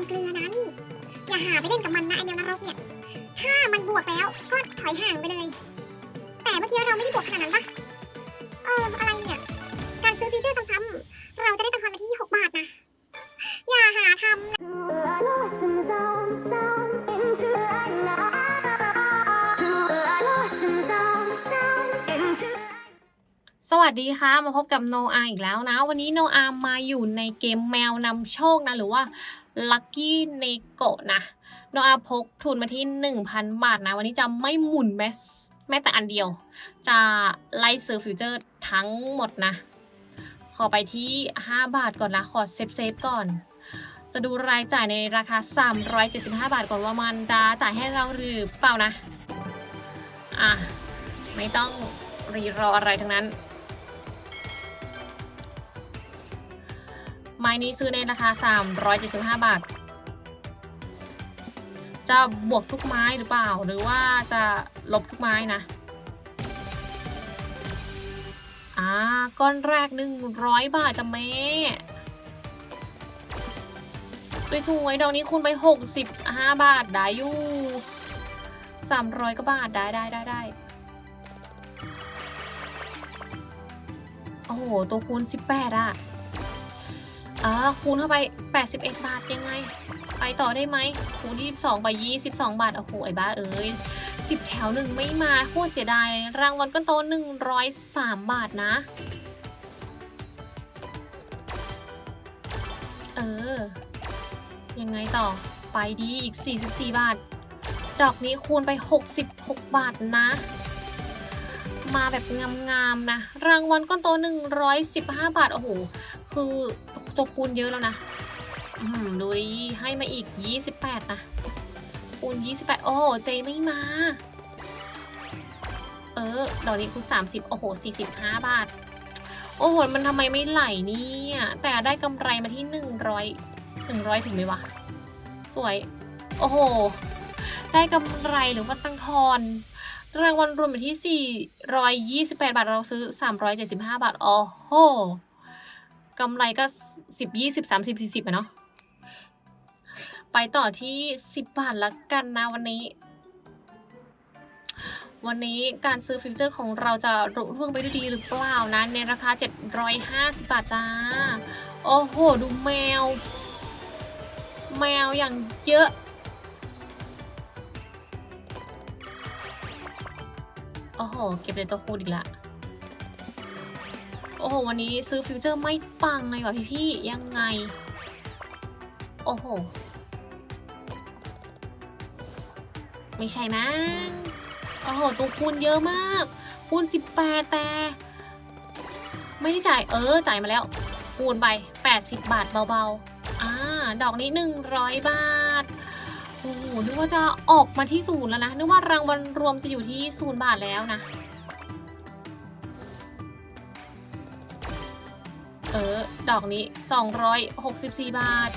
ำเกลือนั้น อย่าหาไปเล่นกับมันนะไอแมวนรกเนี่ย ถ้ามันบวกแล้วก็ถอยห่างไปเลย แต่เมื่อกี้เราไม่ได้บวกขนาดนั้นปะเอออะไรเนี่ย การซื้อฟีเจอร์ซ้ำๆเราจะได้ตังค์มาที่ 6 บาทนะ อย่าหาทำ lost and down, down into the light now. Lost and down, down into the สวัสดีค่ะ มาพบกับโนอาอีกแล้วนะ วันนี้โนอามาอยู่ในเกมแมวนำโชคนะ หรือว่า Lucky n e g o นะโนอาพกทุนมาที่ 1,000 บาทนะ วันนี้จะไม่หมุนแม้แม้แต่อันเดียว จะไล่ซื้อฟิวเจอร์ทั้งหมดนะ ขอไปที่ 5 บาทก่อนนะขอเซฟเซฟก่อน จะดูรายจ่ายในราคา 375 บาทก่อนว่ามันจะจ่ายให้เราหรือเปล่านะ อะ ไม่ต้องรีรออะไรทั้งนั้น ไม้นี้ซื้อในราคา 375 บาท จะบวกทุกไม้หรือเปล่า หรือว่าจะลบทุกไม้นะอ่าก้อนแรก 100 บาทจะแม่สวยๆดอกนี้คูณไป 65 บาท ได้อยู่300ก็บาท ได้ได้ได้ได้โอ้โห ตัวคูณ 18อะ อ่าคูณเข้าไป 81 บาทยังไง ไปต่อได้ไหมคูณ22ไป22 บาท โอ้โห ไอ้บ้าเอ้ย 10 แถวหนึ่งไม่มาโคตรเสียดาย รางวัลก็โต 103 บาทนะ เออ ยังไงต่อ ไปดีอีก 44 บาท ดอกนี้คูณไป 66 บาทนะมาแบบงามๆนะ รางวัลก้อนโต 115 บาท โอ้โห คือ ตัวคูณเยอะแล้วนะดูดิให้มาอีก 28 นะ คูณ 28 โอ้โหเจไม่มา เออดอกนี้คูณ 30 โอ้โห 45 บาท โอ้โห มันทำไมไม่ไหลเนี่ย แต่ได้กำไรมาที่ 100 100 ถึงไหมวะ สวย โอ้โห ได้กำไรหรือว่าตั้งทอนรางวัลรวมอยู่ที่ 428 บาท เราซื้อ 375 บาท โอ้โห กำไรก็10 20 30 40อะเนาะไปต่อที่10บบาทละกันนะวันนี้ วันนี้การซื้อฟิวเจอร์ของเราจะรุ่งรืองไปด้วยดีหรือเปล่านะ ในราคา 750 บาทจ้า โอ้โห ดูแมว แมวอย่างเยอะโอ้โห เก็บเลยตัวคูณอีกละ โอ้โห วันนี้ซื้อฟิวเจอร์ไม่ปังเลยว่ะพี่ๆยังไง โอ้โห ไม่ใช่มั้งโอ้โห ตัวคูณเยอะมาก คูณ 18 แต่ ไม่ได้จ่ายเออ จ่ายมาแล้ว คูณไป 80 บาทเบาๆ อ่า ดอกนี้ 100 บาทโอ้โหนึกว่าจะออกมาที่ศูนย์แล้วนะ นึกว่ารางวัลรวมจะอยู่ที่ศูนย์บาทแล้วนะ เออ ดอกนี้ 264 บาท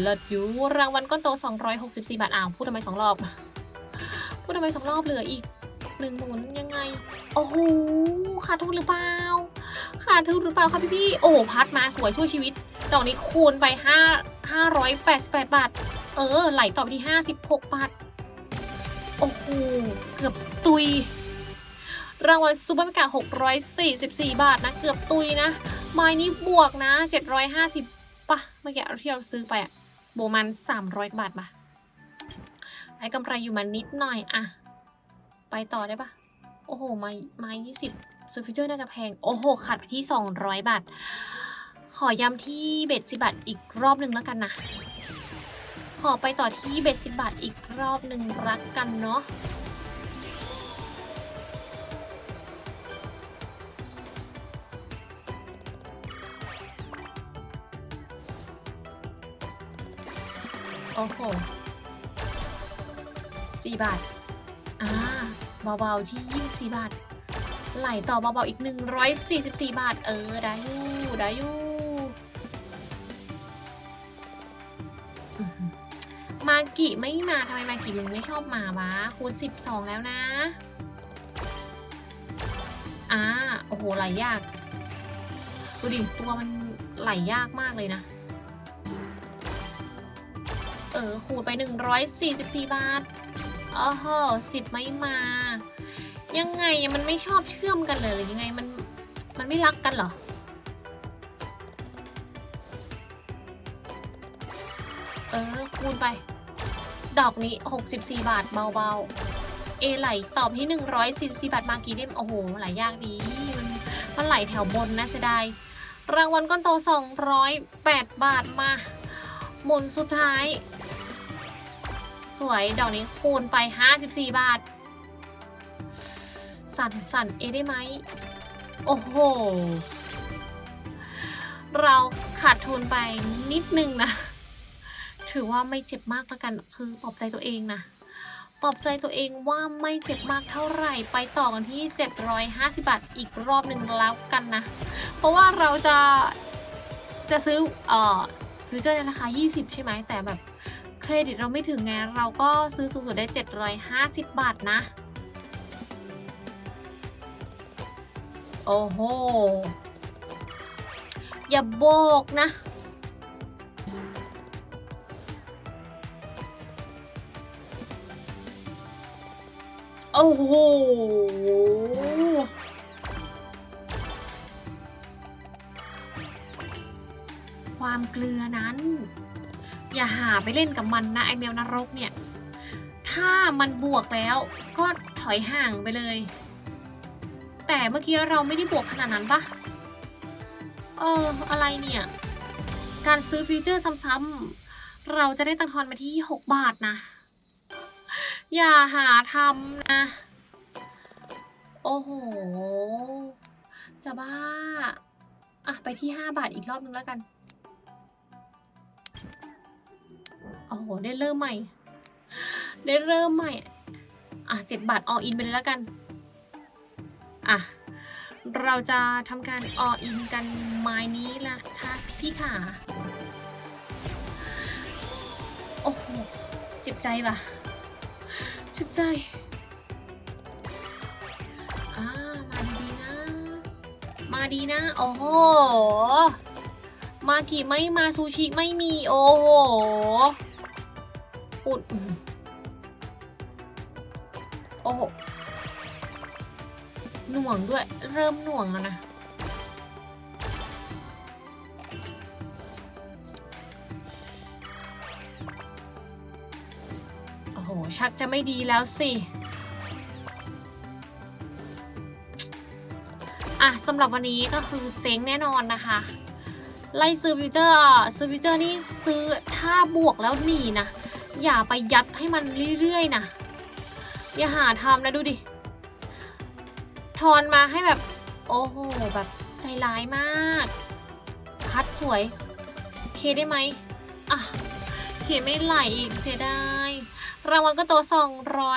เลิศอยู่รางวัลก้อนโต 264 บาทอ้าวพูดทำไมสองรอบ พูดทำไมสองรอบเหลืออีกหนึ่งหมุนยังไง โอ้โหขาดทุนหรือเปล่าขาดทุนหรือเปล่าคะพี่พี่โอ้พัดมาสวยช่วยชีวิตดอกนี้คูณไป5 588 บาท เออ ไหลต่อไปที่ 56 บาท โอ้โหเกือบตุย รางวัลซูเปอร์เมกา644 บาทนะ เกือบตุยนะไม้นี้บวกนะ 750ปะเมื่อกี้ที่เราซื้อไปอะโบมัน 300 บาทปะได้กำไรอยู่มานิดหน่อยอะไปต่อได้ปะโอ้โห ไม้ไม้20ซื้อฟิเจอร์น่าจะแพง โอ้โหขาดไปที่ 200 บาท ขอย้ำที่เบ็ดสิบาทอีกรอบหนึ่งแล้วกันนะ ขอไปต่อที่เบ็ดสิบาทอีกรอบหนึ่งรักกันเนาะ โอ้โหสี่บาท อ่า เบาๆที่ยี่สิบสี่บาท ไหลต่อเบาๆอีกหนึ่งร้อยสี่สิบสี่บาท เออ ได้อยู่ ได้อยู่ มากิไม่มาทำไมมากิมึงไม่ชอบมาวะ คูณสิบสองแล้วนะ อ่า โอ้โห ไหลยาก ดูดิ ตัวมันไหลยากมากเลยนะ เออขูดไป 144 บาทโอ้โหสิบไม่มา ยังไงมันไม่ชอบเชื่อมกันเลยหรือยังไงมันมันไม่รักกันเหรอเออคูณไป ดอกนี้ 64 บาทเบาๆ เอไหลตอบที่ 144 บาทมากี่เด้มโอ้โห หลายากดีมันมันไหลแถวบนนะเสียดายรางวัลก้อนโต 208 บาทมา หมุนสุดท้าย สวยดอกนี้คูณไป 54 บาท สั่นสั่นเอได้ไหม โอ้โห เราขาดทุนไปนิดนึงนะ ถือว่าไม่เจ็บมากแล้วกัน คือปลอบใจตัวเองนะปลอบใจตัวเองว่าไม่เจ็บมากเท่าไหร่ ไปต่อกันที่ 750 บาทอีกรอบหนึ่งแล้วกันนะ เพราะว่าเราจะจะซื้อเอ่อฟิวเจอร์ในราคา 20 ใช่ไหมแต่แบบ เครดิตเราไม่ถึงไงเราก็ซื้อสูงสุดได้ 750 บาทนะ โอ้โห อย่าโบกนะ โอ้โหความเกลือนั้น อย่าหาไปเล่นกับมันนะไอแมวนรกเนี่ย ถ้ามันบวกแล้วก็ถอยห่างไปเลย แต่เมื่อกี้เราไม่ได้บวกขนาดนั้นปะเอออะไรเนี่ย การซื้อฟีเจอร์ซ้ำๆเราจะได้ตังค์ทอนมาที่ 6 บาทนะ อย่าหาทำนะ โอ้โห จะบ้า อะ ไปที่ 5 บาทอีกรอบนึงแล้วกัน อ้โหได้เริ่มใหม่ ได้เริ่มใหม่ อะ7บาทอออินไปเลยแล้วกัน อะ เราจะทำการออินกันไม้นี้ละค่ะพี่ขาโอ้โห เจ็บใจว่ะ เจ็บใจอ่ามาดีนะ มาดีนะ โอ้โหมากิไม่มาซูชิไม่มี โอ้โห อุดโอ้โหหน่วงด้วย เริ่มหน่วงแล้วนะ โอ้โห ชักจะไม่ดีแล้วสิอะสำหรับวันนี้ก็คือเจ๊งแน่นอนนะคะ ไล่ซื้อฟิวเจอร์ ซื้อฟิวเจอร์นี่ซื้อถ้าบวกแล้วหนีนะ อย่าไปยัดให้มันเรื่อยๆนะอย่าหาทำนะดูดิ ทอนมาให้แบบ โอ้โห แบบใจร้ายมาก คัดสวยเคได้ไหมอะเคไม่ไหลอีกเสียดายรางวัลก็โต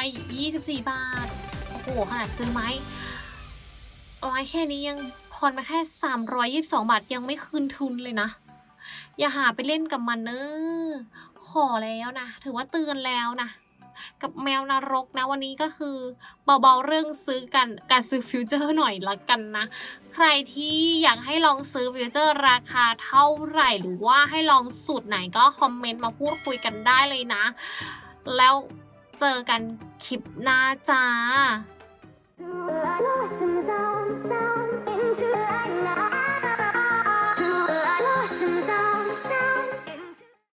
224 บาท โอ้โห ขนาดซื้อไหมเอาไว้แค่นี้ยังทอนมาแค่ 322 บาท ยังไม่คืนทุนเลยนะ อย่าหาไปเล่นกับมันเนอะขอแล้วนะ ถือว่าเตือนแล้วนะ กับแมวนรกนะ วันนี้ก็คือเบาๆเรื่องซื้อกันการซื้อฟิวเจอร์หน่อยละกันนะ ใครที่อยากให้ลองซื้อฟิวเจอร์ราคาเท่าไหร่หรือว่าให้ลองสูตรไหนก็คอมเมนต์มาพูดคุยกันได้เลยนะ แล้วเจอกันคลิปหน้าจ้า